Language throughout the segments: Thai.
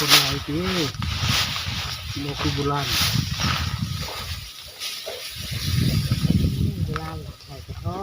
คนไรจีโลคุบุรันเวลาใส่กระท้อ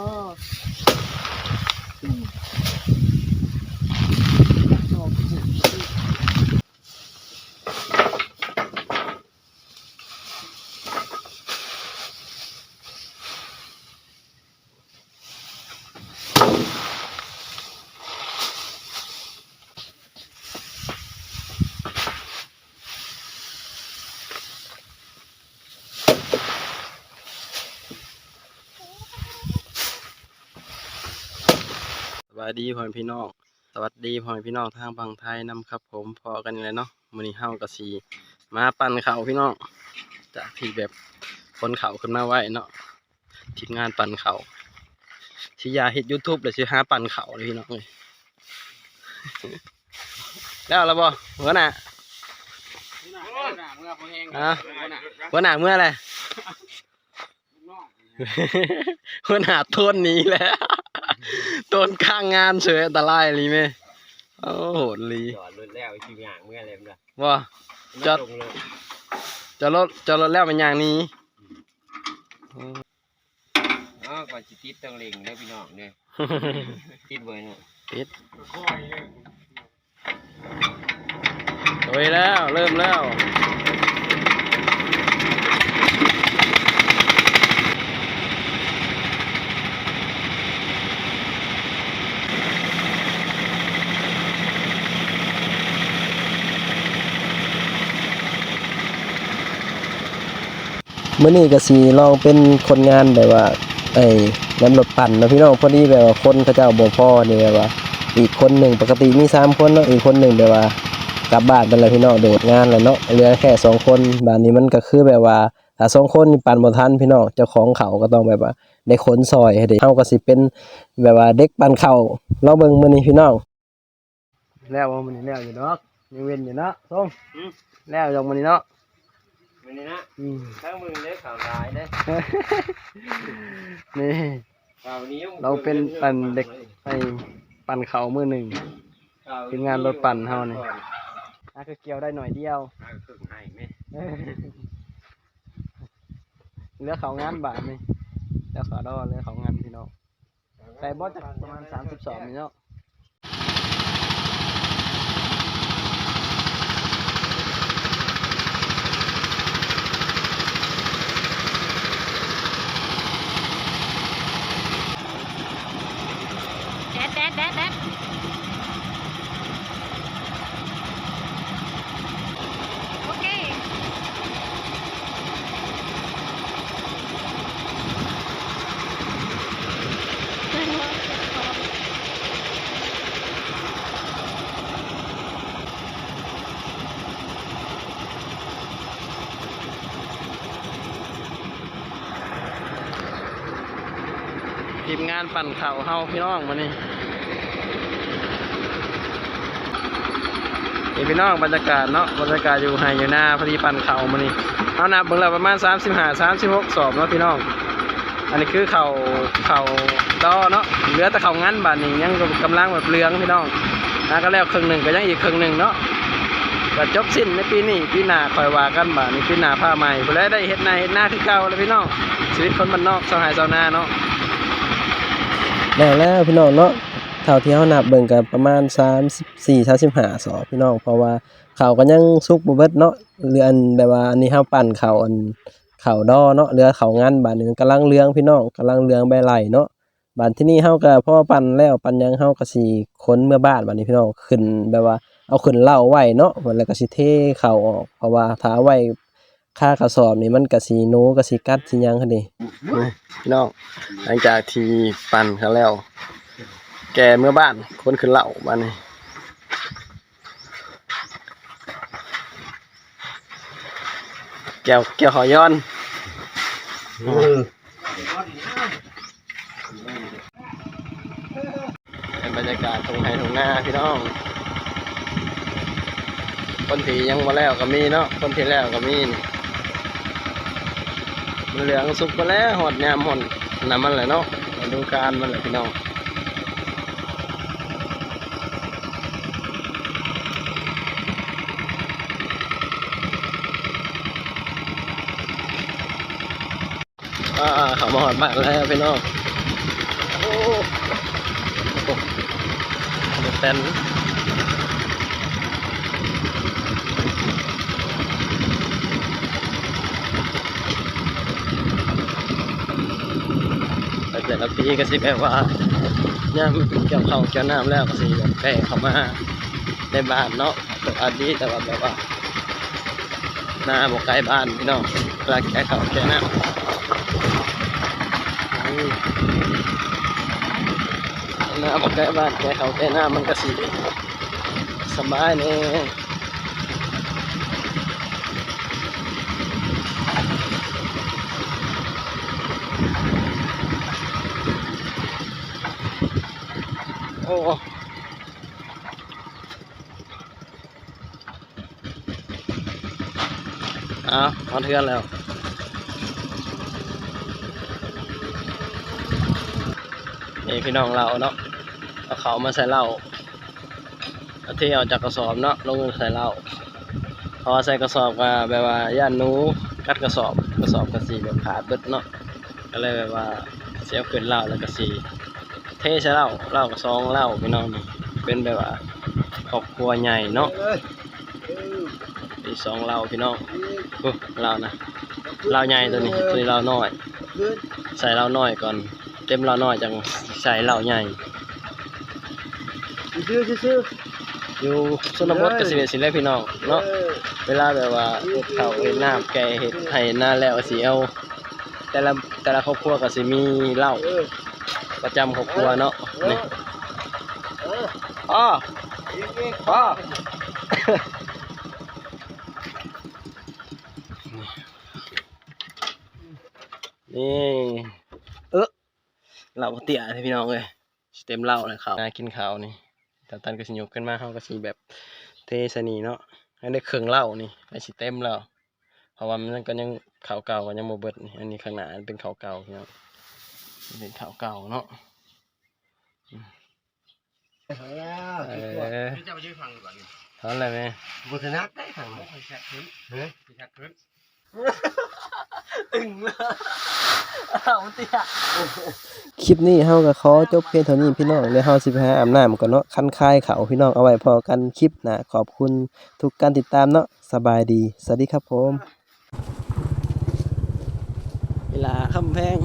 สวัสดีพ่อแม่พี่น้องสวัสดีพ่อแม่พี่น้องทางบางไทยนํครับ ผมพอกันอยู่เลยเนาะมื้อนี้เฮาก็สิมาปั่นข้าวพี่น้องจากที่แบบคนเขาขึ้นมาไว้เนาะทีมงานปั่นเขาวสิอยาเฮ็ด YouTube เลยสิหาปั่นเขาวเลยพี่น้องเอ้ยแล้วแล้วบ่หัวหน้าฮะหัวหน้าเมื่อไหร หัวหน้าต้นนี้แหละต้นข้างงานเฉยอันตรายลีแม่โอ้โหดลีจอดรถแล้วชิวอย่างเมื่อไรมันว่าจอดลงเลยจะรถจะรถแล้วเป็นอย่างนี้อ๋อก่อนจิติดต้องเล็งเด้อพี่น้องเนี่ยติดเบอร์เนี่ยติดโอ้ยแล้วเริ่มแล้ว มื่อนี้ก็สีลองเป็นคนงานแบบว่าไอ้น้ำรถปั่นเนาะพี่น้องพอดีแบบว่าคนเขาเจ้าบ่พอนี่แบบว่า อีกคนหนึ่งปกติมีสามคนเนาะอีกคนหนึ่งแบบว่ากลับบ้านไปแล้วพี่น้องโดดงานแล้วเนาะเหลือแค่สองคนบ้านนี้มันก็คือแบบว่าถ้าสองคนนี่ปั่นบ่ทันพี่น้องเจ้าของเขาก็ต้องแบบว่าได้ขนซอยให้ได้เฮาก็สิเป็นแบบว่าเด็กปั่นเข้าเราเบิ่งมื้อนี้พี่น้องแล้วว่ามันนี่แล้วอยู่เนาะยังเว้นอยู่เนาะส้มแล้วยังมันนี่เนาะ วันนี้นะอืมทั้งมึงเด้อข่าวร้ายเด้อนี่ ข่าวนี้เราเป็นปั่นเด็กไอ้ปั่นเขามือหนึ่งเป็นงานรถปั่นเฮานี่อาคือเกี่ยวได้หน่อยเดียว ข่าวฝึกให้ไหมเหลือเขางานบาทนี่เหลือเขาดอเหลือเขางานพี่น้องใส่บอสจากประมาณสามสิบสองนี่เนาะแดดแดดแดดแดดโอเค ที มงานปั่นเข่าเฮาพี่น้องมานี่นี่พี่น้องบรรยากาศเนาะบรรยากาศอยู่ไฮอยู่หน้าพอดีปั่นเข่ามานี่เอานับเบิ่งแล้วประมาณ 3 5 3 6สอบเนาะพี่น้อง อันนี้คือเข่าเข่าดอเนาะเหลือแต่เข่างั้นบาดนี้ยังกำลังแบบเรืองพี่น้องนะก็แล้วครึ่งหนึ่งก็ยังอีกครึ่งหนึ่งเนาะก็จบสิ้นในปีนี้ปีหน้าคอยว่ากันบาดนี้ปีหน้าผ้าใหม่เพื่อได้เฮ็ดนาเฮ็ดหน้าคือเก่าแล้วพี่น้องชีวิตคนบ้านนอกสหายชาวนาเนาะ แล้วแล้วพี่น้องเนาะเท่าที่เฮานับเบิ่งกันประมาณ34 35สอพี่น้องเพราะว่าเขาก็ยังสุกบ่เบิดเนาะเรืออันแบบว่าอันนี้เฮาปั่นเขาอันเขาดอเนาะเรือเขางันบาดนี้มันกำลังเรืองพี่น้องกำลังเรืองใบไหลเนาะบาดที่นี่เฮาก็พอปั่นแล้วปั่นยังเฮาก็สิค้นเมื่อบ้านบาดนี้พี่น้องขึ้นแบบว่าเอาขึ้นเล้าไว้เนาะแล้วก็สิเทเขาออกเพราะว่าถ้าเอาไว้ ค่ากระสอบนี่มันก็สิโนก็สิกัดสิหยังหั่นดิพี่น้องหลังจากที่ปั่นเขาแล้ว แกเมื่อบ้านคนขึ้นเหล่าบ้านนี้แก้วแก้วหอย้อน เป็นบรรยากาศตรงไทยตรงหน้าพี่น้อง คนที่ยังมาแล้วก็มีเนาะคนที่แล้วก็มีนี่ เหลืองสุกไปแล้วหอดหนมหอดน้ำมันเลยเนาะดูการมันเลยพี่น้องอ่าเขมาหอดมานแล้วพี่น้องโอ้โหเต็น ละปีก็สิแบบว่าย่ามเกี่ยวข้าวเกี่ยวน้ำแล้วก็สิแบบแก่เข้ามาในบ้านเนาะแต่อันนี้แต่ว่าแบบว่าหน้าบอกไกลบ้านพี่น้องเวลาแก่เขาแก่น้ำอืมหน้าบอกไกลบ้านแก่เขาแก่น้ำมันก็สิสบายเนี่ย อ้เอาเอาเทือนแล้วนี่พี่น้องเราเนาะเอาเขามาใส่เหล้าเอาที่เอาจากกระสอบเนาะลงใส่เหล้าพอใส่กระสอบก็แบบว่าย่านนูกัดกระสอบกระสอบกระสีแบบขาดเบิดเนาะก็เลยแบบว่าเสียขึ้นเหล้าแล้วก็สี ใส่เหล้าเหล้ากระซองเหล้าพี่น้องนี่เป็นแบบว่าครอบครัวใหญ่เนาะมีสองเหล้าพี่น้องโอ้เหล้านะเหล้าใหญ่ตัวนี้ตัวนี้เหล้าน้อย ใส่เหล้าน้อยก่อน เต็มเหล้าน้อยจังใส่เหล้าใหญ่ซื้อซื้ออยู่ชนบทก็สิเป็นสิเลยพี่น้องเนาะเวลาแบบว่าเฮ็ดข้าวเฮ็ดน้ำแกงเฮ็ดให้หน้าแล้วสิเอาแต่ละแต่ละครอบครัวก็สิมีเหล้า ประจำครอบครัวเนาะนี่อ๋ออ๋อนี่เออเหล้าเตี้ยเลยพี่น้องเลยเต็มเหล้าเลยข้าวน่ากินข้าวนี่แต่ตันก็สิยกขึ้นมาเฮาก็สิแบบเทสนีเนาะให้ได้เครื่องเหล้านี่ให้สิเต็มแล้วเพราะว่ามันก็ยังข้าวเก่าก็ยังบ่เบิดอันนี้ข้างหน้าเป็นข้าวเก่าพี่น้อง เป็นข้าวเก่าเนาะแล้วเออจะไปช่วยฟังก่อนถอนอะไรไหมบุษนักได้ทางไม่ชัดขึ้นเฮ้ยชัดขึ้นตึงเลยเอาเตี้ยคลิปนี้เฮาก็ขอจบเพียงเท่านี้พี่น้องเดี๋ยวเฮาสิไปหาอาบน้ำก่อนเนาะคันคายเขาพี่น้องเอาไว้พอกันคลิปหน้าขอบคุณทุกการติดตามเนาะสบายดีสวัสดีครับผม เวลาคำแพง